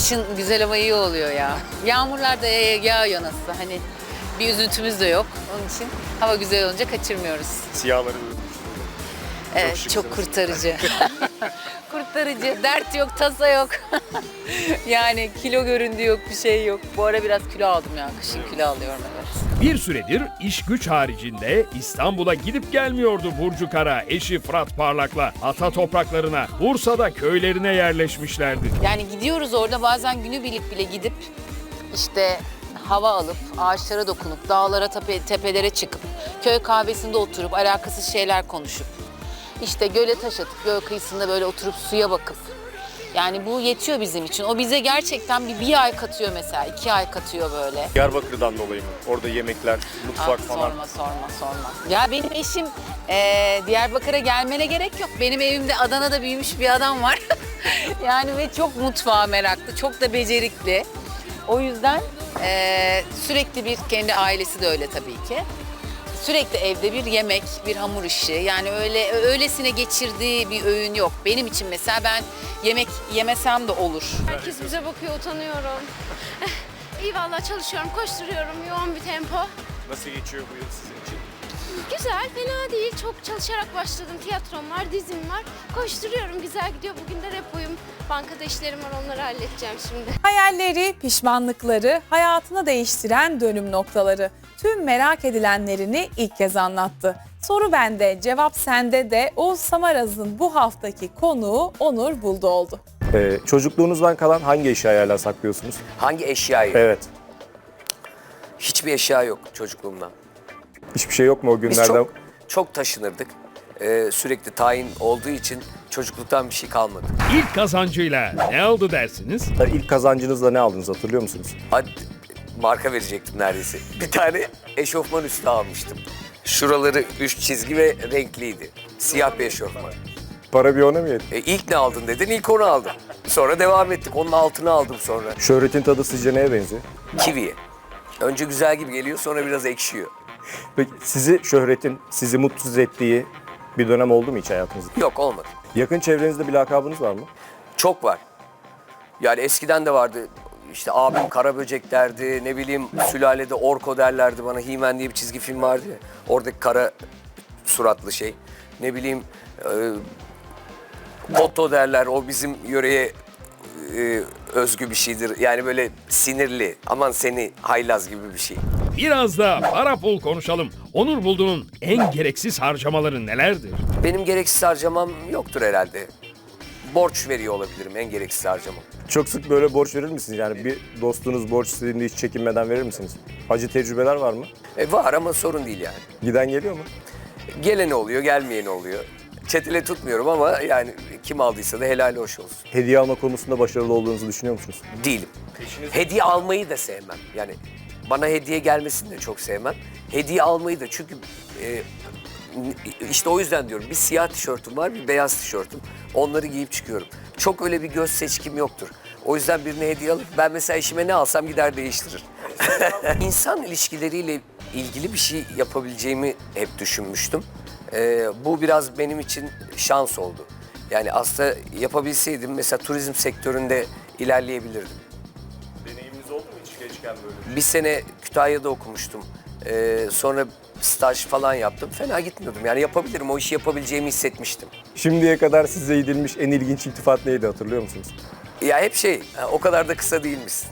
Kışın güzel hava iyi oluyor ya. Yağmurlar da yağıyor nasıl hani bir üzüntümüz de yok. Onun için hava güzel olunca kaçırmıyoruz. Siyahları Evet, şıksınız. çok kurtarıcı. kurtarıcı. Dert yok, tasa yok. yani kilo göründü yok, bir şey yok. Bu ara biraz kilo aldım ya. Kışın kilo alıyorum evet. Bir süredir iş güç haricinde İstanbul'a gidip gelmiyordu Burcu Kara eşi Fırat Parlak'la ata topraklarına Bursa'da köylerine yerleşmişlerdi. Yani gidiyoruz orada bazen günübirlik bile gidip işte hava alıp, ağaçlara dokunup, dağlara, tepe, tepelere çıkıp, köy kahvesinde oturup, alakasız şeyler konuşup, işte göle taş atıp, göl kıyısında böyle oturup suya bakıp. Yani bu yetiyor bizim için. O bize gerçekten bir, bir ay katıyor mesela, iki ay katıyor böyle. Diyarbakır'dan dolayı mı? Orada yemekler, mutfak falan. Sorma sorma sorma. Ya benim eşim eee, Diyarbakır'a gelmene gerek yok. Benim evimde Adana'da büyümüş bir adam var. yani ve çok mutfağa meraklı, çok da becerikli. O yüzden eee, sürekli bir kendi ailesi de öyle tabii ki. Sürekli evde bir yemek, bir hamur işi. Yani öyle öylesine geçirdiği bir öğün yok. Benim için mesela ben yemek yemesem de olur. Herkes bize bakıyor, utanıyorum. İyi vallahi çalışıyorum, koşturuyorum, yoğun bir tempo. Nasıl geçiyor bu yıl sizin için? Güzel, fena değil. Çok çalışarak başladım. Tiyatrom var, dizim var. Koşturuyorum, güzel gidiyor. Bugün de repoyum. Bankada işlerim var, onları halledeceğim şimdi. Hayalleri, pişmanlıkları, hayatını değiştiren dönüm noktaları. Tüm merak edilenlerini ilk kez anlattı. Soru bende, cevap sende de Oğuz Samaraz'ın bu haftaki konuğu Onur Buldu oldu. Ee, çocukluğunuzdan kalan hangi eşyayı hala saklıyorsunuz? Hangi eşyayı? Evet. Hiçbir eşya yok çocukluğumdan. Hiçbir şey yok mu o Biz günlerden? çok, çok taşınırdık. Ee, sürekli tayin olduğu için çocukluktan bir şey kalmadı. İlk kazancıyla ne aldı dersiniz? İlk kazancınızla ne aldınız hatırlıyor musunuz? Hadi, marka verecektim neredeyse. Bir tane eşofman üstü almıştım. Şuraları üç çizgi ve renkliydi. Siyah bir eşofman. Para bir ona mı yetti? E, ilk ne aldın dedin, ilk onu aldım. Sonra devam ettik. Onun altını aldım sonra. Şöhretin tadı sizce neye benziyor? Kiwiye. Önce güzel gibi geliyor, sonra biraz ekşiyor. Peki sizi şöhretin sizi mutsuz ettiği bir dönem oldu mu hiç hayatınızda? Yok olmadı. Yakın çevrenizde bir lakabınız var mı? Çok var. Yani eskiden de vardı. İşte abim Karaböcek derdi, ne bileyim sülalede Orko derlerdi bana. He-Man diye bir çizgi film vardı ya. Oradaki kara suratlı şey. Ne bileyim e, derler. O bizim yöreye e, özgü bir şeydir. Yani böyle sinirli. Aman seni haylaz gibi bir şey. Biraz da para pul konuşalım. Onur Buldu'nun en gereksiz harcamaları nelerdir? Benim gereksiz harcamam yoktur herhalde. Borç veriyor olabilirim en gereksiz harcamam. Çok sık böyle borç verir misiniz? Yani bir dostunuz borç istediğinde hiç çekinmeden verir misiniz? Acı tecrübeler var mı? E, var ama sorun değil yani. Giden geliyor mu? Geleni oluyor, gelmeyeni oluyor. Çetele tutmuyorum ama yani kim aldıysa da helal hoş olsun. Hediye alma konusunda başarılı olduğunuzu düşünüyor musunuz? Değilim. Hediye almayı da sevmem. Yani bana hediye gelmesini de çok sevmem. Hediye almayı da çünkü e, işte o yüzden diyorum bir siyah tişörtüm var bir beyaz tişörtüm. Onları giyip çıkıyorum. Çok öyle bir göz seçkim yoktur. O yüzden birine hediye alıp ben mesela işime ne alsam gider değiştirir. İnsan ilişkileriyle ilgili bir şey yapabileceğimi hep düşünmüştüm. Ee, bu biraz benim için şans oldu. Yani aslında yapabilseydim mesela turizm sektöründe ilerleyebilirdim. Gençken böyle? Bir sene Kütahya'da okumuştum. Ee, sonra staj falan yaptım. Fena gitmiyordum. Yani yapabilirim. O işi yapabileceğimi hissetmiştim. Şimdiye kadar size edilmiş en ilginç iltifat neydi hatırlıyor musunuz? Ya hep şey, ha, o kadar da kısa değilmişsin.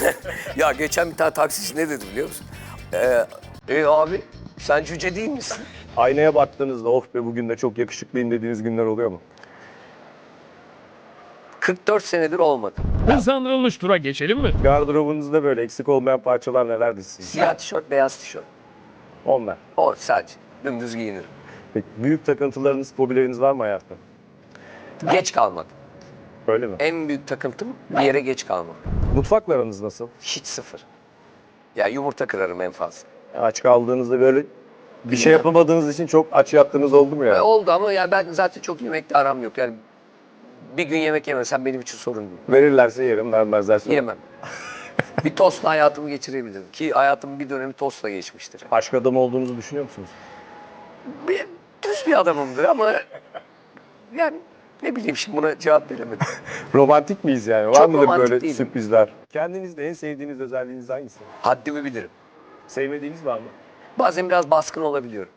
ya geçen bir tane taksici ne dedi biliyor musun? Ee, e abi sen cüce değil misin? Aynaya baktığınızda of be bugün de çok yakışıklıyım dediğiniz günler oluyor mu? 44 senedir olmadı. Hızlandırılmış tura geçelim mi? Gardırobunuzda böyle eksik olmayan parçalar nelerdir sizin? Siyah tişört, beyaz tişört. Onlar. O sadece. Dümdüz giyinirim. Peki büyük takıntılarınız, fobileriniz var mı hayatta? Geç kalmak. Öyle mi? En büyük takıntım bir yere geç kalmak. Mutfakla aranız nasıl? Hiç sıfır. Ya yumurta kırarım en fazla. Aç kaldığınızda böyle bir şey yapamadığınız için çok aç yattığınız oldu mu ya? Oldu ama ya ben zaten çok yemekte aram yok. Yani bir gün yemek yemesem benim için sorun değil. Verirlerse yerim, vermezlerse Yemem. bir tostla hayatımı geçirebilirim. Ki hayatımın bir dönemi tostla geçmiştir. Aşk adamı olduğunuzu düşünüyor musunuz? Bir, düz bir adamımdır ama yani Ne bileyim şimdi buna cevap veremedim. Romantik miyiz yani? Var Çok mıdır romantik böyle değilim. sürprizler? Kendinizde en sevdiğiniz özelliğiniz hangisi? Haddimi bilirim. Sevmediğiniz var mı? Bazen biraz baskın olabiliyorum.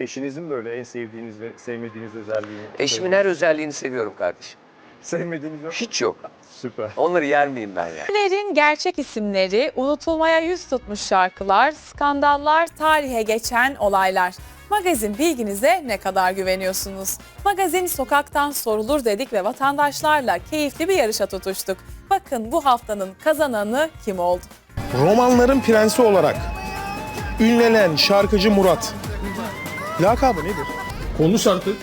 Eşinizin böyle en sevdiğiniz ve sevmediğiniz özelliğini? Eşimin her özelliğini seviyorum kardeşim. Sevmediğiniz yok. Hiç yok. Süper. Onları yer miyim ben yani? Ünlülerin gerçek isimleri, unutulmaya yüz tutmuş şarkılar, skandallar, tarihe geçen olaylar. Magazin bilginize ne kadar güveniyorsunuz? Magazin sokaktan sorulur dedik ve vatandaşlarla keyifli bir yarışa tutuştuk. Bakın bu haftanın kazananı kim oldu? Romanların prensi olarak ünlenen şarkıcı Murat. Lakabı nedir? Konuş artık.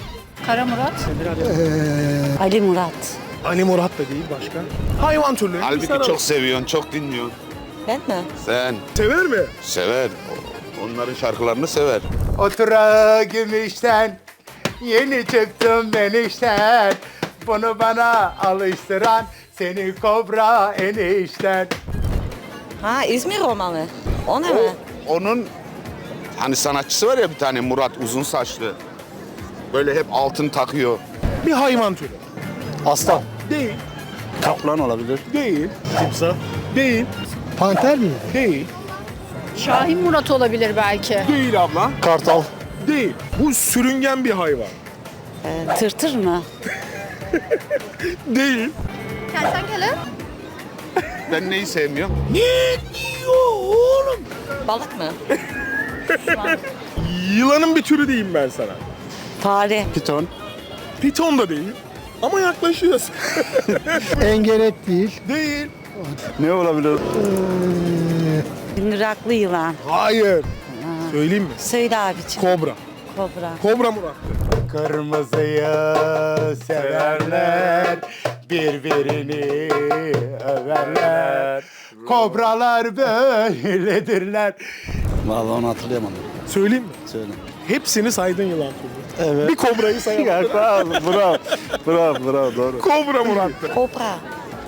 Ali Murat. Ali Murat da değil başka. Hayvan türleri. Halbuki çok seviyorsun, çok dinliyorsun. Ben mi? Sen Sever mi? sever. Onların şarkılarını sever. Otura gümüşten Yeni çıktım ben işten Bunu bana alıştıran Seni kobra enişten Ha İzmir romanı. O ne mi? Onun hani sanatçısı var ya bir tane Murat uzun saçlı. Böyle hep altın takıyor. Bir hayvan türü. Aslan Değil. Kaplan olabilir Değil. Timsah. Değil. Panter mi? Değil. Şahin Murat olabilir belki. Değil abla. Kartal Değil. Bu sürüngen bir hayvan. Ee, tırtır mı? Değil. Kertenkele? Ben neyi sevmiyorum? Balık mı? Yılanın bir türü diyeyim ben sana. Fare. Piton Piton da değil. Ama yaklaşıyorsun. Engelet değil değil. Ne olabilir? Mıraklı yılan. Hayır. Söyleyeyim mi? Söyle abicim. Kobra. Kobra. Kobra Murat. Kırmızıyı severler Birbirini överler Kobralar böyledirler Vallahi onu hatırlayamadım. Söyleyeyim mi? Söyle. Hepsini saydın yılan türü. Evet Bir kobrayı sayamadın. Bravo bravo bravo bravo doğru Kobra Murat'tı. Kobra.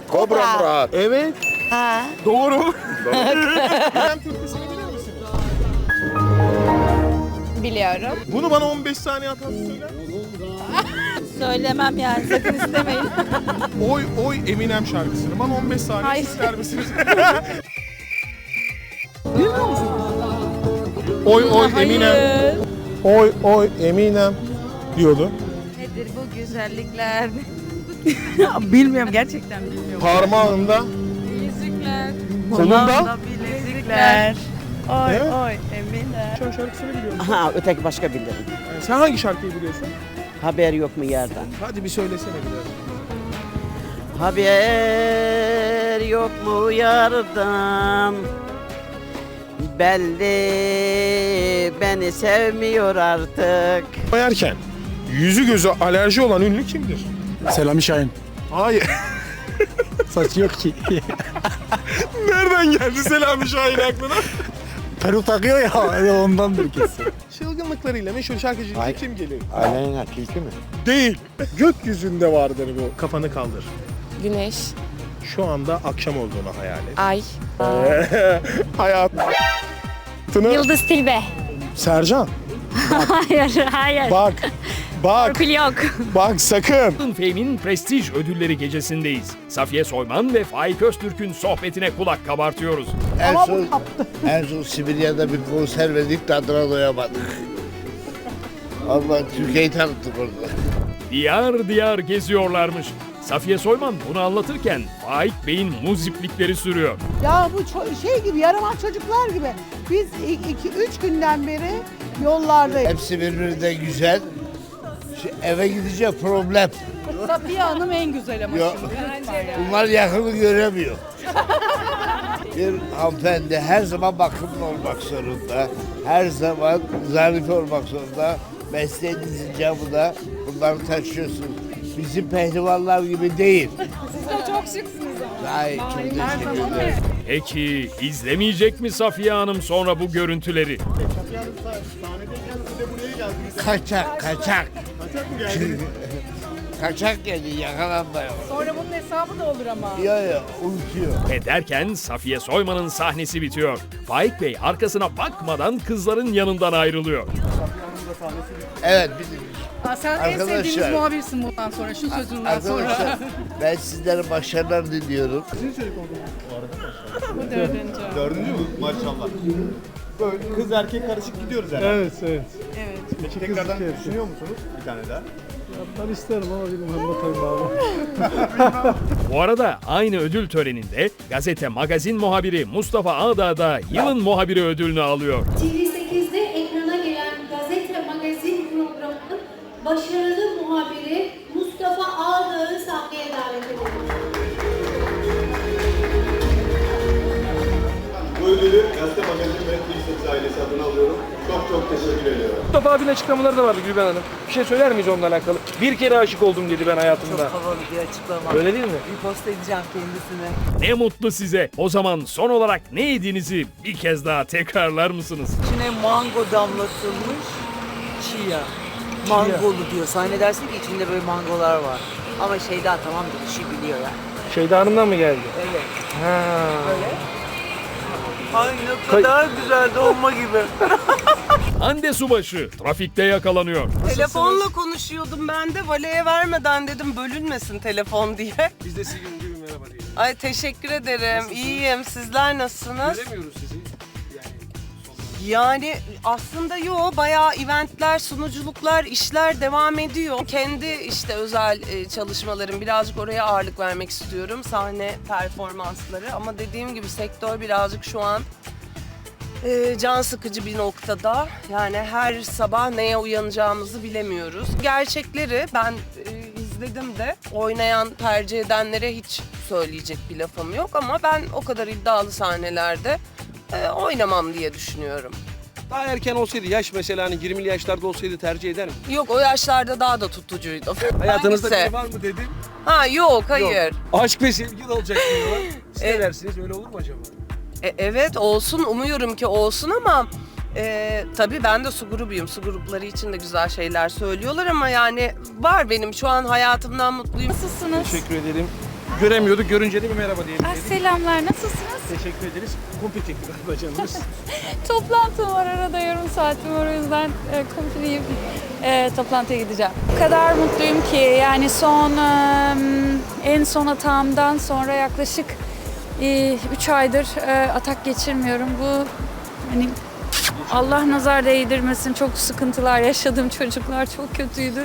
Kobra Murat. Evet. Ha. Doğru. Yılan türküsünü bilir misin? Biliyorum. Bunu bana 15 saniye atarsa söyler. Söylemem yani sakın istemeyin. Oy oy Eminem şarkısını bana 15 saniye ister misiniz? oy oy Eminem. Oy oy Eminem diyordu. Nedir bu güzellikler? Bilmiyorum gerçekten bilmiyorum. Parmağında, Bilezikler. kolunda. Bilezikler. Oy Evet. oy Emine. Sen şarkısını biliyorsun. Ha öteki başka birileri. Yani sen hangi şarkıyı biliyorsun? Haber yok mu yerden? Hadi bir söylesene biraz. Haber yok mu yardan? Belli beni sevmiyor artık. Koyarken yüzü gözü alerji olan ünlü kimdir? Selami Şahin Hayır. Saç yok ki Nereden geldi Selami Şahin aklına? Peruk takıyor ya ondandır kesin Çılgınlıklarıyla meşhur şarkıcı kim geliyor? Aleyna tilki mi? Değil. Gökyüzünde vardır bu. Kafanı kaldır. Güneş, Şu anda akşam olduğunu hayal et. ay, Hayatını... Yıldız Tilbe. Sercan. Hayır, hayır. Bak. Bak. Torpil yok. Bak sakın. Fame'in prestij ödülleri gecesindeyiz. Safiye Soyman ve Faik Öztürk'ün sohbetine kulak kabartıyoruz. En son, en son Sibirya'da bir konser verdik tadına doyamadık. Allah Türkiye'yi tanıttık orada. Diyar diyar geziyorlarmış. Safiye Soyman bunu anlatırken Faik Bey'in muziplikleri sürüyor. Ya bu ço- şey gibi yaramaz çocuklar gibi. Biz 2-3 günden beri yollardayız. Hepsi birbirinden güzel. Şu eve gidince problem. Safiye Hanım en güzel ama Yok. Bunlar yakını göremiyor. bir hanımefendi her zaman bakımlı olmak zorunda. Her zaman zarif olmak zorunda. Mesleğinizin camı da bunları taşıyorsun. Bizim pehlivanlar gibi değil. Siz de çok şıksınız ama. Ay çok teşekkür ederim. Peki izlemeyecek mi Safiye Hanım sonra bu görüntüleri? Kaçak, kaçak. kaçak geldi yakalandı. Sonra bunun hesabı da olur ama. Ya ya unutuyor. Ve derken Safiye Soyman'ın sahnesi bitiyor. Faik Bey arkasına bakmadan kızların yanından ayrılıyor. Evet bizim sen en sevdiğimiz Arkadaşlar. muhabirsin bundan sonra şu sözünden Arkadaşlar ben sizlere başarılar diliyorum. Bu dördüncü. Dördüncü mü? Maşallah. Böyle kız erkek karışık gidiyoruz herhalde. Evet, evet. Evet. Peki tekrardan düşünüyor musunuz bir tane daha? Ben isterim ama bilmem bakalım abi. Bu arada aynı ödül töreninde gazete magazin muhabiri Mustafa Ağdağ da yılın muhabiri ödülünü alıyor. TV8'de ekrana gelen gazete magazin programının başarılı muhabiri Mustafa Ağdağ'ı sahneye davet ediyoruz. Bu ödülü Gazete Magazin ve TV8 ailesi adına alıyorum. Çok çok teşekkür ediyorum. Mustafa abinin açıklamaları da vardı Gülben Hanım. Bir şey söyler miyiz onunla alakalı? Bir kere aşık oldum dedi ben hayatımda. havalı bir açıklama. Öyle değil mi? Bir posta edeceğim kendisine. Ne mutlu size. O zaman son olarak ne yediğinizi bir kez daha tekrarlar mısınız? İçine mango damlatılmış chia. Mangolu diyor. Zannedersin ki içinde böyle mangolar var. Ama Şeyda tamam bir şey biliyor yani. Şeyda Hanım'dan mı geldi? Evet. Ha. Ay ne kadar güzel dolma gibi. Hande Subaşı trafikte yakalanıyor. Telefonla konuşuyordum ben de valeye vermeden dedim bölünmesin telefon diye. Biz de size gün gibi merhaba diyelim. Ay teşekkür ederim. İyiyim. Sizler nasılsınız? Göremiyoruz sizi. Yani aslında yo bayağı eventler, sunuculuklar, işler devam ediyor. Kendi işte özel e, çalışmalarım birazcık oraya ağırlık vermek istiyorum. Sahne performansları ama dediğim gibi sektör birazcık şu an e, can sıkıcı bir noktada. Yani her sabah neye uyanacağımızı bilemiyoruz. Gerçekleri ben e, izledim de oynayan, tercih edenlere hiç söyleyecek bir lafım yok ama ben o kadar iddialı sahnelerde e, oynamam diye düşünüyorum. Daha erken olsaydı yaş mesela hani 20'li yaşlarda olsaydı tercih eder mi? Yok o yaşlarda daha da tutucuydum. Hayatınızda Hangisi? biri var mı dedim. Ha yok hayır. Aşk ve sevgi de olacak diyorlar. Siz ne E- dersiniz öyle olur mu acaba? E, evet olsun umuyorum ki olsun ama e, tabii ben de su grubuyum. Su grupları için de güzel şeyler söylüyorlar ama yani var benim şu an hayatımdan mutluyum. Nasılsınız? Teşekkür ederim. Göremiyorduk. Görünce de bir merhaba diyelim Ah, dedik. selamlar. Nasılsınız? Teşekkür ederiz. Kumpir çekti galiba canımız. Toplantım var arada yarım saatim var o yüzden e, komple e, toplantıya gideceğim. O kadar mutluyum ki yani son e, en son hatamdan sonra yaklaşık 3 aydır e, atak geçirmiyorum. Bu hani Allah nazar değdirmesin çok sıkıntılar yaşadım çocuklar çok kötüydü.